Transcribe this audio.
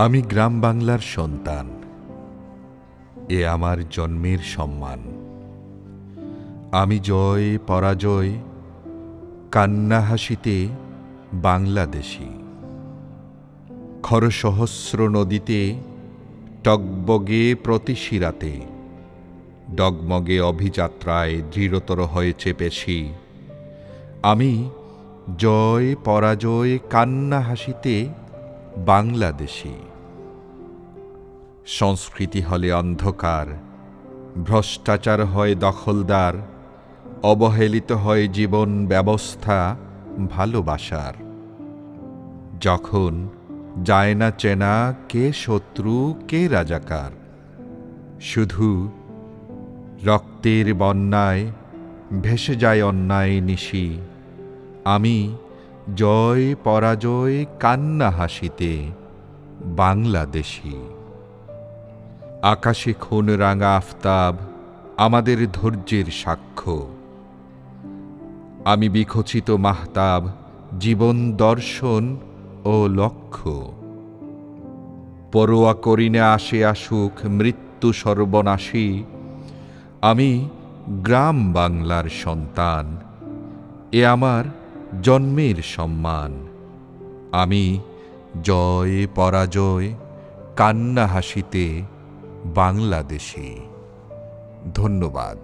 আমি গ্রাম বাংলার সন্তান। এ আমার জন্মের সম্মান। আমি জয়, পরাজয়, কান্না হাসিতে বাংলাদেশি। খরসহস্র নদীতে টগবগে প্রতিশিরাতে, ডগমগে অভিযাত্রায় দৃঢ়তর হয়েছে পেশি। আমি জয়, পরাজয়, কান্না হাসিতে বাংলাদেশি। সংস্কৃতি হলে অন্ধকার, ভ্রষ্টাচার হয় দখলদার, অবহেলিত হয় জীবন ব্যবস্থা ভালোবাসার। যখন যায় না চেনা কে শত্রু, কে রাজাকার, শুধু রক্তের বন্যায় ভেসে যায় অন্যায় নিশি। আমি জয়, পরাজয়, কান্না হাসিতে বাংলাদেশি। আকাশে খুন রাঙা আফতাব আমাদের ধৈর্যের সাক্ষ্য। আমি বিখচিত মাহতাব, জীবন দর্শন ও লক্ষ্য। পরোয়া করি না আসে আসুক মৃত্যু সর্বনাশী। আমি গ্রাম বাংলার সন্তান, এ আমার জন্মের সম্মান। আমি জয় পরাজয়, কান্না হাসিতে বাংলাদেশি। ধন্যবাদ।